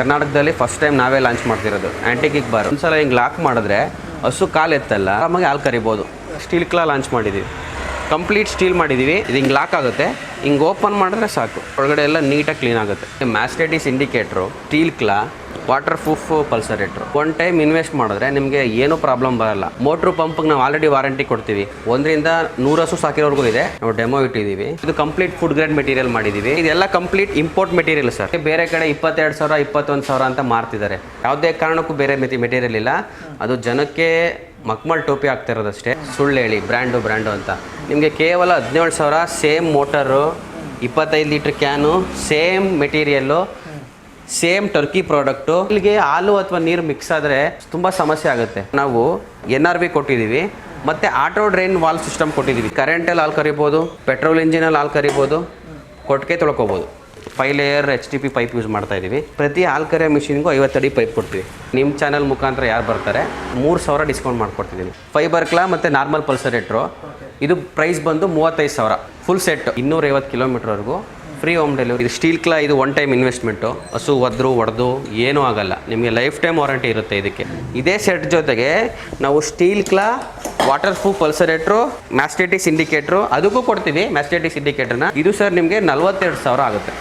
ಕರ್ನಾಟಕದಲ್ಲಿ first time ನಾವೇ launch ಮಾಡ್ತಿರೋದು. ಆ್ಯಂಟಿ ಕಿಕ್ ಬಾರ್ ಒಂದ್ಸಲ ಹಿಂಗೆ ಲಾಕ್ ಮಾಡಿದ್ರೆ ಹಸು ಕಾಲು ಎತ್ತಲ್ಲ ಆರಾಮಾಗಿ ಹಾಲು ಕರಿಬೋದು. ಸ್ಟೀಲ್ ಕ್ಲಾ ಲಾಂಚ್ ಮಾಡಿದ್ದೀವಿ ಕಂಪ್ಲೀಟ್ ಸ್ಟೀಲ್ ಮಾಡಿದ್ದೀವಿ ಇದು ಹಿಂಗೆ ಲಾಕ್ ಆಗುತ್ತೆ. ಹಿಂಗೆ ಓಪನ್ ಮಾಡಿದ್ರೆ ಸಾಕು. ಒಳಗಡೆ ಎಲ್ಲ ನೀಟಾಗಿ ಕ್ಲೀನ್ ಆಗುತ್ತೆ. Mastitis indicator steel claw water proof pulsator one time invest ಮಾಡಿದ್ರೆ ನಿಮಗೆ ಏನೂ ಪ್ರಾಬ್ಲಮ್ ಬರಲ್ಲ. ಮೋಟ್ರ್ ಪಂಪ್ಗೆ ನಾವು ಆಲ್ರೆಡಿ ವಾರಂಟಿ ಕೊಡ್ತೀವಿ. ಒಂದರಿಂದ ನೂರು ಹಸು ಸಾಕಿರೋರ್ಗೂ ಇದೆ. ನಾವು ಡೆಮೋ ಇಟ್ಟಿದ್ದೀವಿ ಇದು ಕಂಪ್ಲೀಟ್ ಫುಡ್ ಗ್ರೇಡ್ ಮೆಟೀರಿಯಲ್ ಮಾಡಿದ್ದೀವಿ ಇದೆಲ್ಲ ಕಂಪ್ಲೀಟ್ ಇಂಪೋರ್ಟ್ ಮೆಟೀರಿಯಲ್ ಸರ್ ಬೇರೆ ಕಡೆ ಇಪ್ಪತ್ತೆರಡು ಸಾವಿರ, ಇಪ್ಪತ್ತೊಂದು ಸಾವಿರ ಅಂತ ಮಾರ್ತಿದ್ದಾರೆ. ಯಾವುದೇ ಕಾರಣಕ್ಕೂ ಬೇರೆ ಮೆಟೀರಿಯಲ್ ಇಲ್ಲ. ಅದು ಜನಕ್ಕೆ ಮಕ್ಮಲ್ ಟೋಪಿ ಆಗ್ತಿರೋದಷ್ಟೇ ಸುಳ್ಳು ಹೇಳಿ, ಬ್ರ್ಯಾಂಡು ಬ್ರ್ಯಾಂಡು ಅಂತ. ನಿಮಗೆ ಕೇವಲ ಹದಿನೇಳು ಸಾವಿರ, ಸೇಮ್ ಮೋಟರು, ಇಪ್ಪತ್ತೈದು litre can, same material, same Turkey product. ಇಲ್ಲಿಗೆ ಹಾಲು ಅಥವಾ ನೀರು ಮಿಕ್ಸ್ ಆದರೆ ತುಂಬ ಸಮಸ್ಯೆ ಆಗುತ್ತೆ. ನಾವು ಎನ್ ಆರ್ ಬಿ ಕೊಟ್ಟಿದ್ದೀವಿ, ಮತ್ತು ಆಟೋ ಡ್ರೈನ್ ವಾಲ್ ಸಿಸ್ಟಮ್ ಕೊಟ್ಟಿದ್ದೀವಿ. ಕರೆಂಟಲ್ಲಿ ಹಾಲು ಕರಿಬೋದು, ಪೆಟ್ರೋಲ್ ಇಂಜಿನಲ್ಲಿ ಹಾಲು ಕರಿಬೋದು, ಕೊಟ್ಟಿಗೆ ತೊಳ್ಕೊಬೋದು. Five layer H D P pipe use ಮಾಡ್ತಾ ಇದ್ದೀವಿ ಪ್ರತಿ ಆಲ್ಕರೆ ಮಿಷಿನ್ಗೂ ಐವತ್ತಡಿ ಪೈಪ್ ಕೊಡ್ತೀವಿ. ನಿಮ್ಮ ಚಾನಲ್ ಮುಖಾಂತರ ಯಾರು ಬರ್ತಾರೆ? ಮೂರು ಸಾವಿರ ಡಿಸ್ಕೌಂಟ್ ಮಾಡ್ಕೊಡ್ತಿದ್ದೀನಿ ಫೈಬರ್ ಕ್ಲಾ ಮತ್ತು ನಾರ್ಮಲ್ ಪಲ್ಸರೇಟ್ರು ಇದು ಪ್ರೈಸ್ ಬಂದು ಮೂವತ್ತೈದು ಸಾವಿರ. ಫುಲ್ ಸೆಟ್ ಇನ್ನೂರೈವತ್ತು ಕಿಲೋಮೀಟ್ರ್ವರೆಗೂ ಫ್ರೀ ಹೋಮ್ ಡೆಲಿವರಿ ಇದು ಸ್ಟೀಲ್ ಕ್ಲಾ ಇದು ಒನ್ ಟೈಮ್ ಇನ್ವೆಸ್ಟ್ಮೆಂಟು ಹಸು, ಒದ್ರು, ಒಡೆದು ಏನೂ ಆಗಲ್ಲ. ನಿಮಗೆ ಲೈಫ್ ಟೈಮ್ ವಾರಂಟಿ ಇರುತ್ತೆ ಇದಕ್ಕೆ. ಇದೇ ಸೆಟ್ ಜೊತೆಗೆ ನಾವು ಸ್ಟೀಲ್ ಕ್ಲಾ ವಾಟರ್ ಪ್ರೂಫ್ ಪಲ್ಸರೇಟ್ರು ಮ್ಯಾಸ್ಟೇಟಿಸ್ ಇಂಡಿಕೇಟ್ರು ಅದಕ್ಕೂ ಕೊಡ್ತೀವಿ ಮ್ಯಾಸ್ಟೇಟಿಸ್ ಇಂಡಿಕೇಟ್ರನ್ನ ಇದು ಸರ್ ನಿಮಗೆ ನಲ್ವತ್ತೆರಡು ಸಾವಿರ ಆಗುತ್ತೆ.